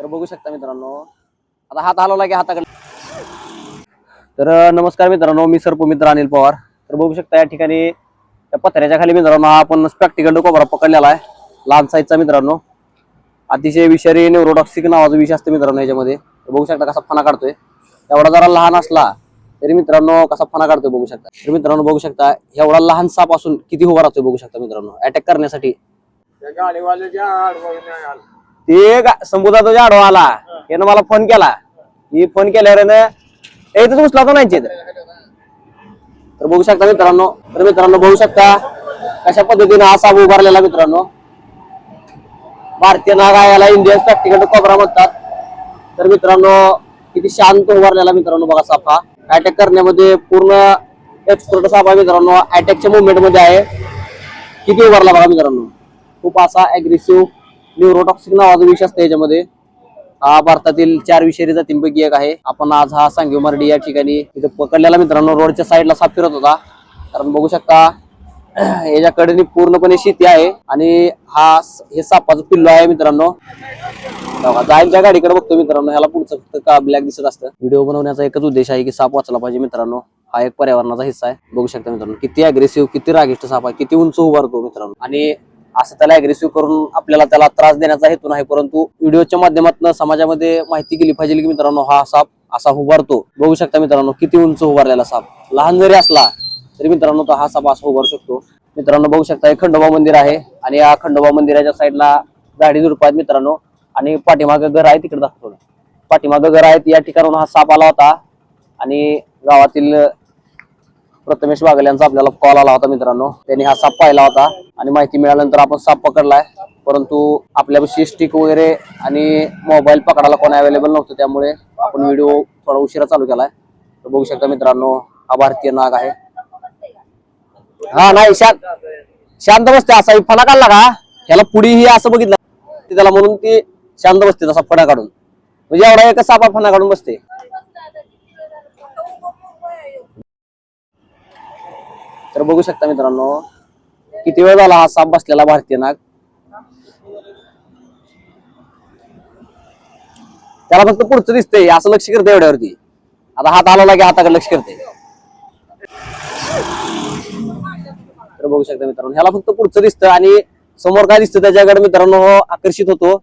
तर बघू शकता मित्रांनो. आता हात हलवला की हाताकडे. तर नमस्कार मित्रांनो मी सर पुमित्र अनिल पवार. तर बघू शकता या ठिकाणी त्या पत्र्याच्या खाली मित्रांनो हा आपण स्पॅक्टिकल कोबरा पकडलेला आहे. लहान साईजचा मित्रांनो. अतिशय विषारी न्यूरोटॉक्सिक नावाचं विष असतं मित्रांनो याच्यामध्ये बघू शकता कसा फणा काढतोय. एवढा जरा लहान असला तरी मित्रांनो कसा फणा काढतोय बघू शकता. तर मित्रांनो बघू शकता एवढा लहान साप असून किती उभा राहतोय बघू शकता मित्रांनो. अटॅक करण्यासाठी. ते समुद्राचा जाडो आला. यानं मला फोन केला. मी फोन केल्यावर यानं उचला तो नाही तर बघू शकता मित्रांनो. तर मित्रांनो बघू शकता कशा पद्धतीने असा उभारलेला मित्रांनो. भारतीय नागा याला इंडियन प्रॅक्टिकल कोबरा म्हणतात. तर मित्रांनो किती शांत उभारलेला मित्रांनो बघा साफा अटॅक करण्यामध्ये पूर्ण एक्सपर्ट साफा मित्रांनो अटॅकच्या मुवमेंटमध्ये आहे. किती उभारला बघा मित्रांनो. खूप असा अग्रेसिव्ह न्यूरोटॉक्सिक नावाचा विष असतं याच्यामध्ये. हा भारतातील चार विषारी जातींपैकी एक आहे. आपण आज हा सांगीव मर्डी या ठिकाणी. इथे पकडलेला मित्रांनो रोडच्या साईडला साप फिरत होता. कारण बघू शकता याच्याकडे पूर्णपणे शेती आहे. आणि हा हे सापाचं पिल्लो आहे मित्रांनो. जायच्या गाडीकडे बघतो मित्रांनो. ह्याला पुढचं फक्त का ब्लॅक दिसत असतं. व्हिडिओ बनवण्याचा एकच उद्देश आहे की साप वाचला पाहिजे मित्रांनो. हा एक पर्यावरणाचा हिस्सा आहे. बघू शकता मित्रांनो किती अग्रेसिव्ह किती रागिष्ट साप आहे किती उंच उभारतो मित्रांनो. आणि असं त्याला अग्रेसिव्ह करून आपल्याला त्याला त्रास देण्याचा हेतू नाही परंतु व्हिडिओच्या माध्यमातून समाजामध्ये माहिती केली पाहिजे की मित्रांनो हा साप असा उभारतो. बघू शकता मित्रांनो किती उंच उभारलेला साप. लहान जरी असला तरी मित्रांनो तो हा साप असा उभारू शकतो. मित्रांनो बघू शकता हे खंडोबा मंदिर आहे आणि या खंडोबा मंदिराच्या साईडला झाडी झुडप आहेत मित्रांनो आणि पाठीमागं घर आहे तिकडे दाखवतो. पाठीमागं घर आहेत या ठिकाणाहून हा साप आला होता. आणि गावातील प्रथमेश बागल यांचा आपल्याला कॉल आला होता मित्रांनो. त्यांनी हा साप पाहिला होता आणि माहिती मिळाल्यानंतर आपण साप पकडलाय. परंतु आपल्यापाशी स्टिक वगैरे आणि मोबाईल पकडायला कोण अवेलेबल नव्हतं त्यामुळे आपण व्हिडिओ थोडा उशिरा चालू केलाय. तर बघू शकता मित्रांनो हा भारतीय नाग आहे. हा नाही शांत शांत बसते असा फणा काढला का? ह्याला पुढेही असं बघितलं त्याला म्हणून ती शांत बसते तसा फणा काढून. म्हणजे एवढा एक सापा फणा काढून बसते. तर बघू शकता मित्रांनो किती वेळ झाला हा साप बसलेला भारतीय नाग? त्याला फक्त पुढचं दिसतंय असं लक्ष करते एवढ्यावरती. आता हात आला की हाताकडे लक्ष करते तर बघू शकता मित्रांनो ह्याला फक्त पुढचं दिसतं आणि समोर काय दिसतं त्याच्याकडे मित्रांनो हो, आकर्षित होतो.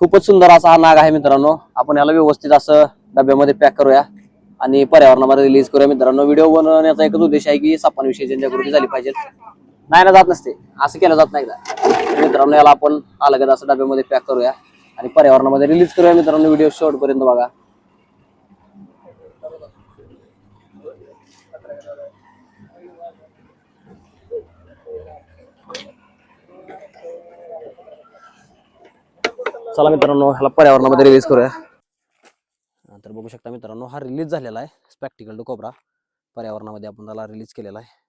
खूपच सुंदर असा हा नाग आहे मित्रांनो. आपण याला व्यवस्थित असं डब्यामध्ये पॅक करूया. आणि पर्यावरणामध्ये रिलीज करूया. मित्रांनो व्हिडिओ बनवण्याचा एकच उद्देश आहे की सापांविषयी जनजागृती झाली पाहिजे. नाही ना जात नसते. असं केलं जात नाही मित्रांनो याला आपण अलगद असं डब्यामध्ये पॅक करूया आणि पर्यावरणामध्ये रिलीज करूया. मित्रांनो व्हिडिओ शेवटपर्यंत बघा. चला मित्रांनो ह्याला पर्यावरणामध्ये रिलीज करूया. तर बघू शकता मित्रांनो हा रिलीज झालेला आहे स्पॅक्टिकल टू कोबरा पर्यावरणामध्ये आपण त्याला रिलीज केलेला आहे.